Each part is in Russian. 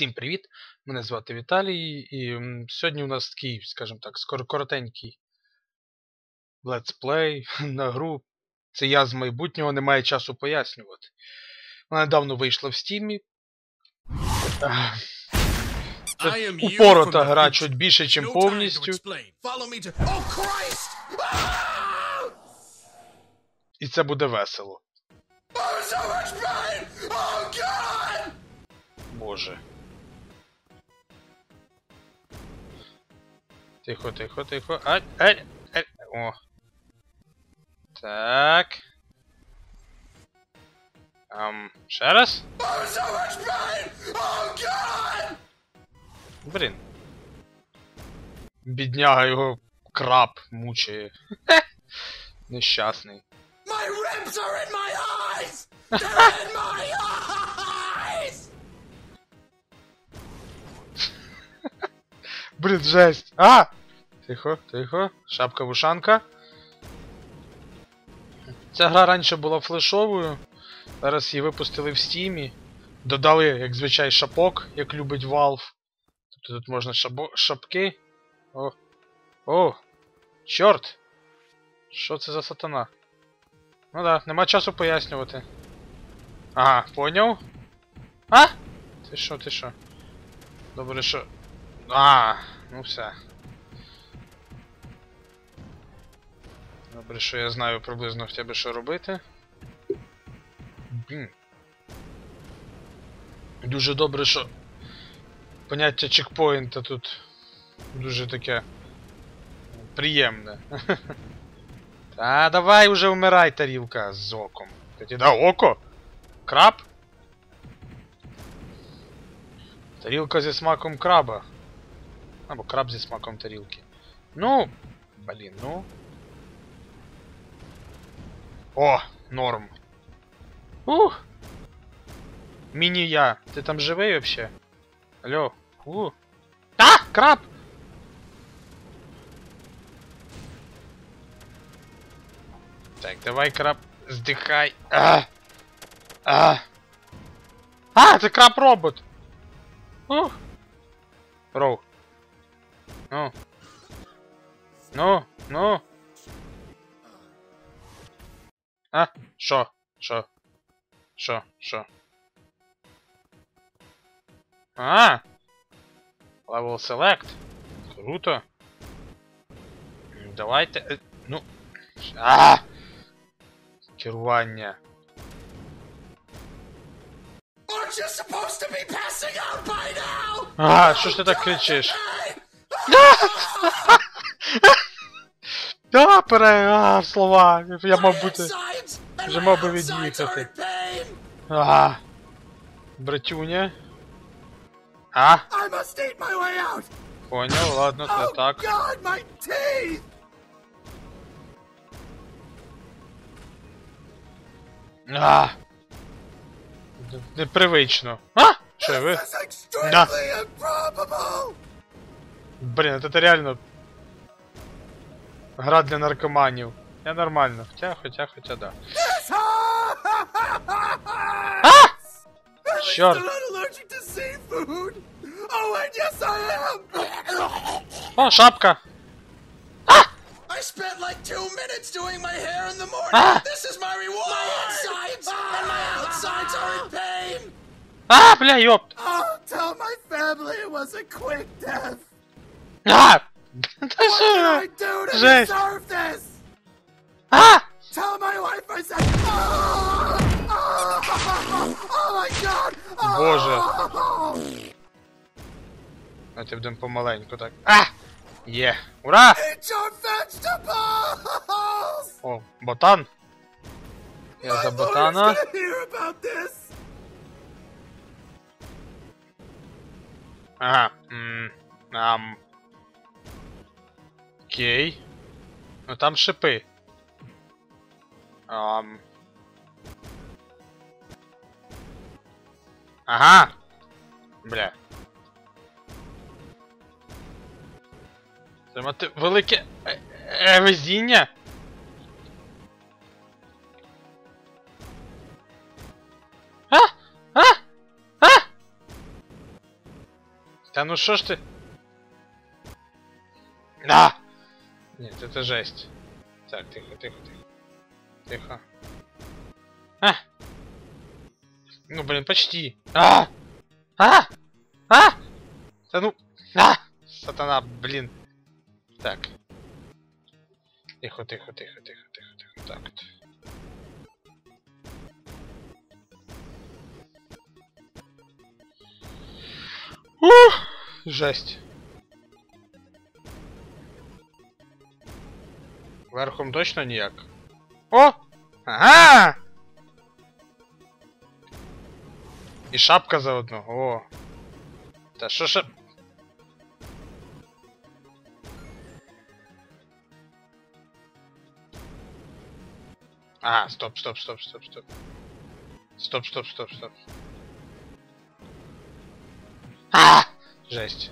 Всім привіт! Мене звати Віталій, і сьогодні у нас такий, скажімо так, скоро коротенький летсплей на гру. Це я з майбутнього не маю часу пояснювати. Вона недавно вийшла в стімі. Упорота гра чуть більше, ніж повністю. Oh! І це буде весело. Боже. Тихо, тихо, тихо. Ай, ай, ай. О. Так. Ам, ще раз? Блін. Бідняга його краб мучає. Нещасний. My ribs are in my eyes! They're in my eyes! Блін, жесть. А! Тихо, тихо. Шапка вушанка. Ця гра раніше була флешовою. Зараз її випустили в стімі. Додали, як звичай, шапок, як любить Valve. Тобто тут можна шабо... шапки. О. О! Чорт! Що це за сатана? Ну да, нема часу пояснювати. Ага, поняв? А? Ти що, ти що? Добре, що. А, ну все. Добре, що я знаю приблизно в тебе що робити. Блін. Дуже добре, що поняття чекпоінта тут дуже таке приємне. Та давай уже вмирай, тарілка з оком. Кстати, да, око? Краб? Тарілка зі смаком краба. Або краб зі смаком тарілки. Ну, блін, ну. О, норм. Ух! Міні-я. Ти там живий вообще? Алло. У. А! Краб! Так, давай, краб, здихай. А! А! А, це краб робот! Ух! Роу. Ну. Ну, ну. А, що? Що? Що? Що? А! Level Select. Круто. Давайте. е, Ну. А! Керування. А, що ж ти так кричиш? Pain! А, пере, а, слова. Я мав My бути. insides and вже my мав би outsides від'їхати. are in pain! А. Братюня. А, I must eat my way out! поняв, ладно, це Oh так. God, my teeth! А. Н- Непривично. А? Що ви? This Блін, це реально. Гра для наркоманів. Я нормально. Хоча, хоча, хоча, да. Ah! Oh, I am! О, шапка! I spent like two minutes doing my hair in the morning! Ah! This is my reward! My insides and my outsides are in pain! А, бля, ёпт! Oh, tell my family it was a quick death! А! Жесть. А! Tell my wife I said. Oh, oh, oh my god! Oh, Боже. Давайте будемо помаленьку так. А! Є! Ура! О, ботан. Я за ботана. Ага. М. Окей. Ну там шипи. Ам. Ага. Бля. Це мати велике е, е, везіння. А! А! А! Та ну що ж ти? На! Нет, это жесть. Так, тихо, тихо, тихо. Тихо. А! Ну, блин, почти. А! А! А! Да ну! А! Сатана, блин. Так. Тихо, тихо, тихо, тихо, тихо, тихо. Так. вот. Ух! Жесть. Верхом точно ніяк. О! Ага! І шапка заодно. О. Та що ж. Ага, стоп, стоп, стоп, стоп, стоп. Стоп, стоп, стоп, стоп. А! Жесть.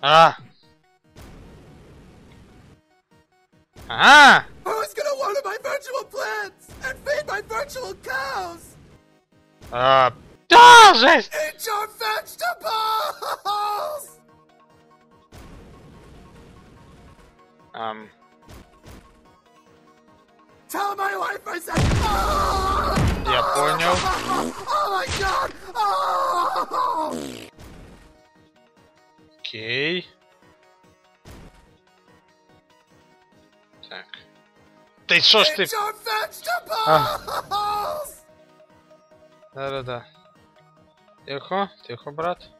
А! Ah! Who's gonna water my virtual plants and feed my virtual cows? Uh, does Eat your vegetables! Um. Tell my wife I said. Oh! Yeah, porno. Oh, oh my god! Oh! Okay. Ти що ж ти? Vegetables! Да-да-да. Тихо, тихо, брат.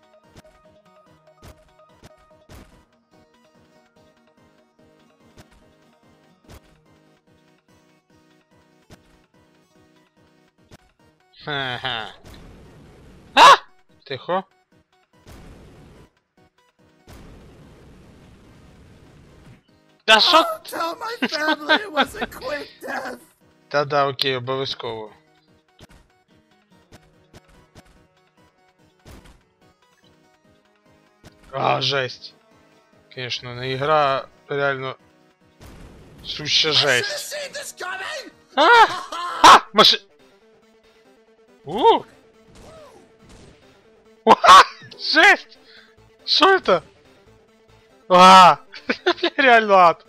Ха-ха. А! Тихо. Quick death! Та-да, окей, обов'язково. А, жесть. Конечно, на игра реально сущая жесть. А! А! Маши... У! Жесть! Что это? А! Реально ад.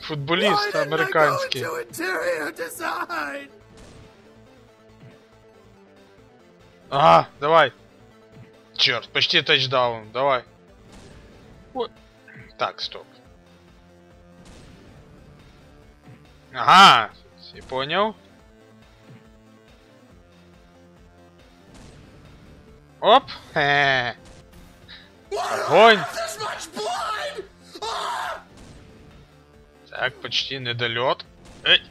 Футболіст американський. interior design? Ага, давай. Черт, почти тачдаун, давай. Ой. Так, стоп. Ага, я понял. Оп. Хе. Огонь. Blood! Ah! Так, почти недолет. Эй,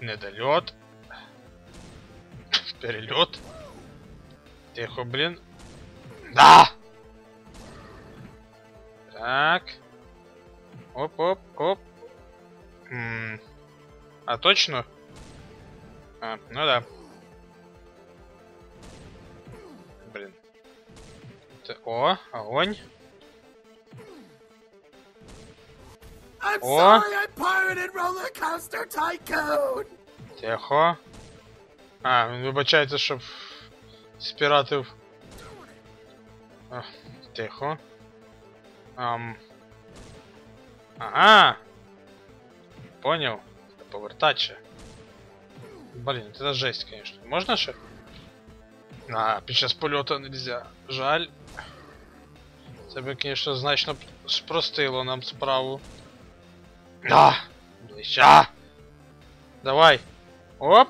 недолет. Перелет. Тихо, блин. Да! Так. Оп-оп, оп. М, А точно? А, ну да. О, огонь. I'm Oh. sorry I pirated Roller Coaster Tycoon! Тихо. А, він вибачається, щоб спіратив. А, тихо. Ам. Ага. Понял. Повертаче. Блин, это жесть, конечно. Можно ще? А, під час польоту нельзя. Жаль. Це би, конечно, значно спростило нам справу. А! Ща! Давай! Оп!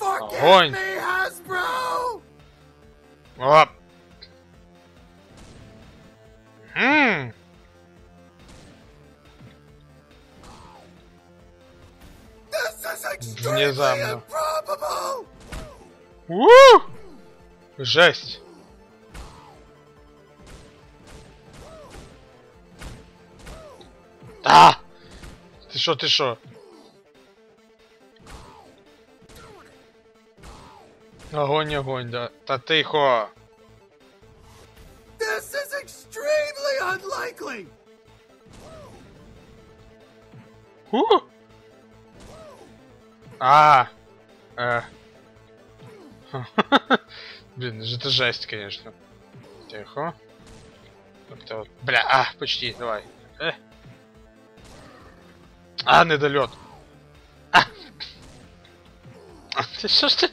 Огонь. Оп! Ммм! Внезапно. У! Жесть! А! Ти що, ти що? Огонь, огонь, да. Та тихо. This is extremely unlikely! У! А! Е. Блин, же это жесть, конечно. Тихо. Как-то вот. Бля, а, почти, давай. Э. А, недолет. А. А, Ты что ж ты?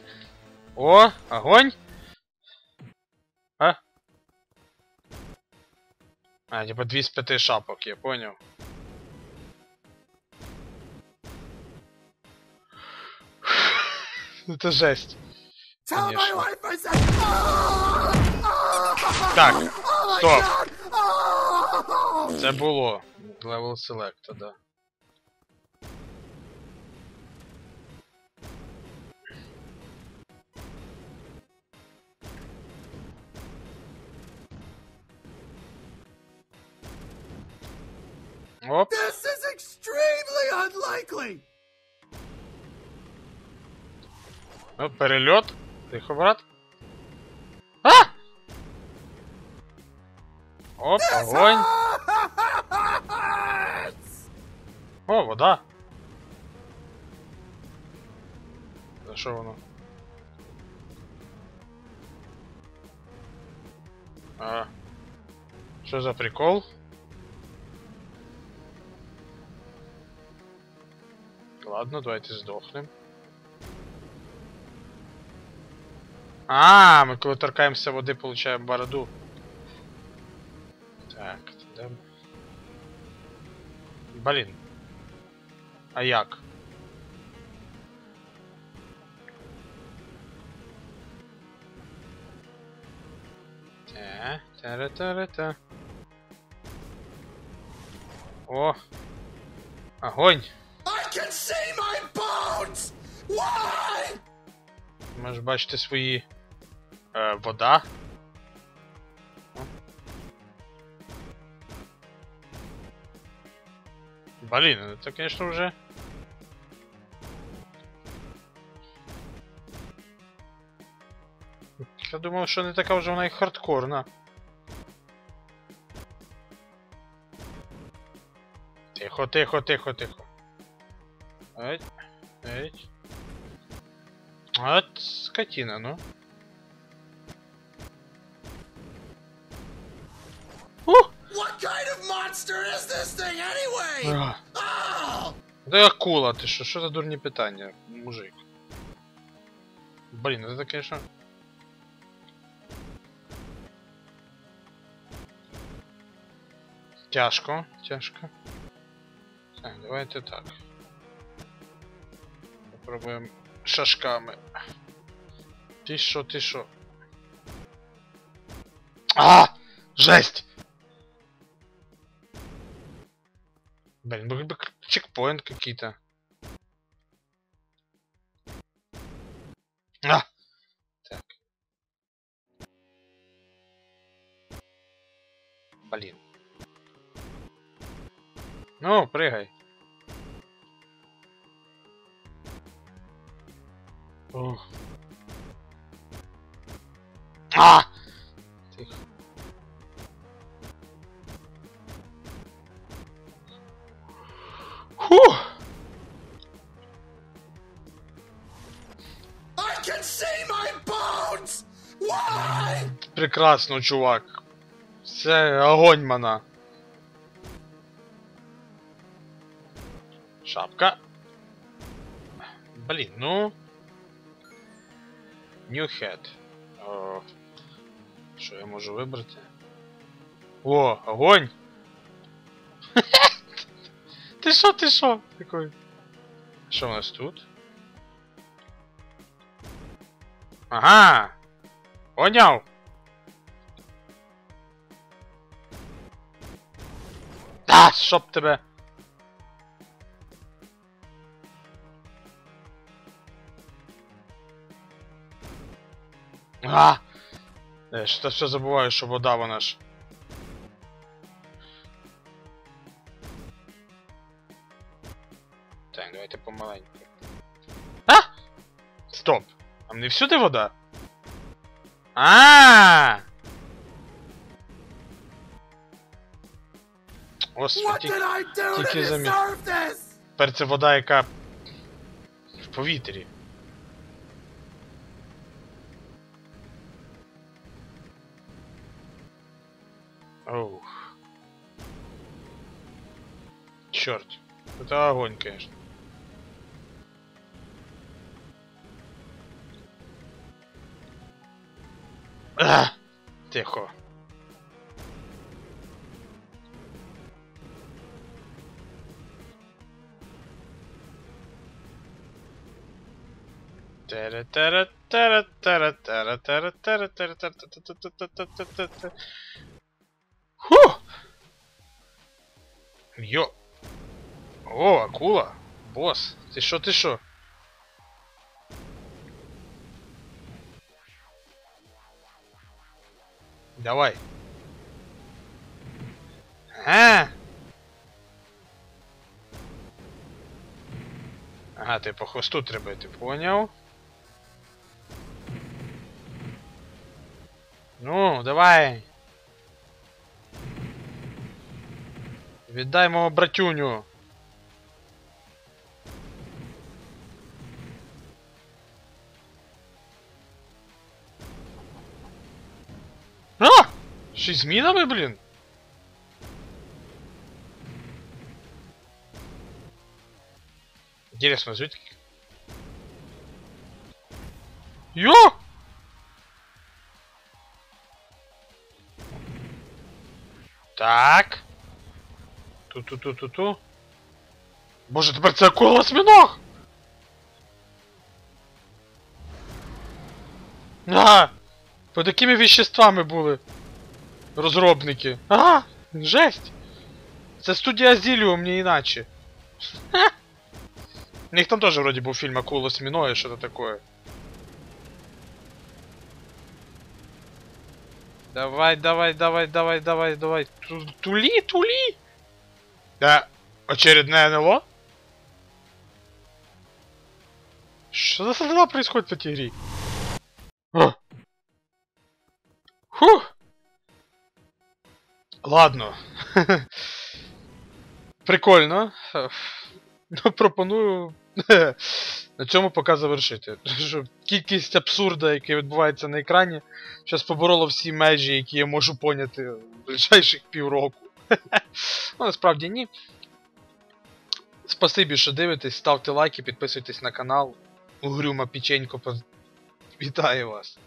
О, огонь. А? А, типа 2 з 5 шапок, я понял. Это жесть. Конечно. Oh, oh, Так, oh стоп. Oh. Це було. Level Select, да. Оп. This is extremely unlikely. Ну, перельот. Тихо, брат. А! Оп, огонь. О, вода. За що воно? А. Що за прикол? Ладно, давайте здохнем. А, ми коли торкаємося води, получаємо бороду. Так, де... Блін. А як? Та, та-ра-та-ра-та. О! Огонь! Can see my bones. Why? Можеш бачити свої. Е, вода. О. Блін, ну конечно, вже. Я думав, що не така вже вона і хардкорна. Тихо, тихо, тихо, тихо. Еть, еть. От скотина, ну. What kind of monster is this thing anyway? А, Oh. Да акула, ти що? Що за дурні питання, мужик? Ну це, конечно. Тяжко, тяжко. Так, давайте так. Попробуємо шашками. Ти що, ти що? А! Жесть! Блин, был бы чекпоинт какие-то. А! Так. Блин. Ну, прыгай. Ух. А! Тихо. Фух! I can see my bones. Why? Прекрасно, чувак. Це огонь мана. Шапка. Блін, ну. New head. О, що я можу вибрати? О, огонь! ти що, ти що? Такой. Що у нас тут? Ага! Поняв! А, щоб тебе. А! Я що все забуваю, що вода вона ж. Так, давайте помаленьку. А! Стоп! Там не всюди вода? А! Господи, тільки замі- тепер це вода, яка в повітрі. Ух. Черт. Это огонь, конечно. А! Тихо. Фу! Йо! О, акула! Босс, ты шо, ты шо? Давай. А! Ага, ти по хвосту треба, ти поняв? Ну, давай. Віддай мого братюню. А! Ще й з мінами, блін? Интересно, звідки? Йо! Так. Ту-ту-ту-ту-ту. Боже, тепер це акула осьминог! А! По такими веществами були розробники. А! Жесть! Це студія Зіліум, не іначе. Ха! У них там тоже вроде был фильм Акула Осьминое, что-то такое. Давай, давай, давай, давай, давай, давай. Ту- Тули, тули! Да, очередное НЛО? Что за дела происходит в этой игре? Фух! Ладно. Прикольно. Ну, пропоную на цьому поки завершити. Що кількість абсурда, який відбувається на екрані, зараз поборола всі межі, які я можу поняти в ближайших півроку. ну, насправді ні. Спасибі, що дивитесь, ставте лайки, підписуйтесь на канал. Угрюма печенько. поз- Вітаю вас.